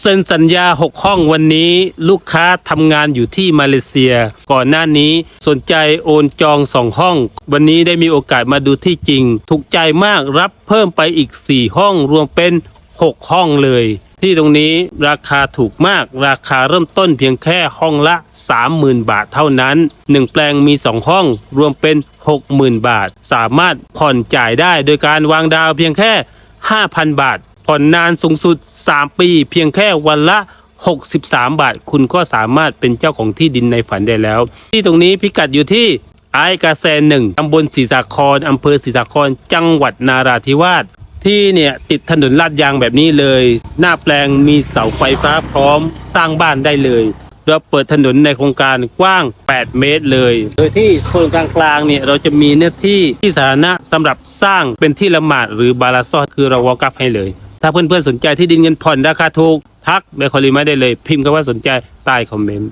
เซ็นสัญญา 6 ห้องวันนี้ลูกค้าทำงานอยู่ที่มาเลเซีย ก่อนหน้านี้สนใจโอนจอง 2 ห้อง วันนี้ได้มีโอกาสมาดูที่จริง ถูกใจมากรับเพิ่มไปอีก 4 ห้องรวมเป็น 6 ห้องเลย ที่ตรงนี้ราคาถูกมากราคาเริ่มต้นเพียงแค่ห้องละ 30,000 บาทเท่านั้น 1 แปลงมี 2 ห้องรวมเป็น 60,000 บาท สามารถผ่อนจ่ายได้โดยการวางดาวเพียงแค่ 5,000 บาท ผ่อนนานสูงสุด 3 ปี เพียงแค่วันละ 63 บาท คุณก็สามารถเป็นเจ้าของที่ดินในฝันได้แล้ว ที่ตรงนี้พิกัดอยู่ที่ไอกาแซนหนึ่งตำบลศรีสาครอำเภอศรีสาครจังหวัดนาราธิวาสที่เนี่ยติดถนนลาดยางแบบนี้เลย หน้าแปลงมีเสาไฟฟ้าพร้อมสร้างบ้านได้เลยเราเปิดถนนในโครงการกว้าง 8 เมตรเลย โดยที่โซนกลางๆเนี่ยเราจะมีเนื้อที่ที่สาธารณะสำหรับสร้างเป็นที่ละหมาดหรือบาลาซอดคือเราวอลกัฟให้เลย ถ้าเพื่อนๆสนใจที่ดินเงินผ่อนราคาถูกทักเบคอรีมาได้เลย พิมพ์คำว่าสนใจใต้คอมเมนต์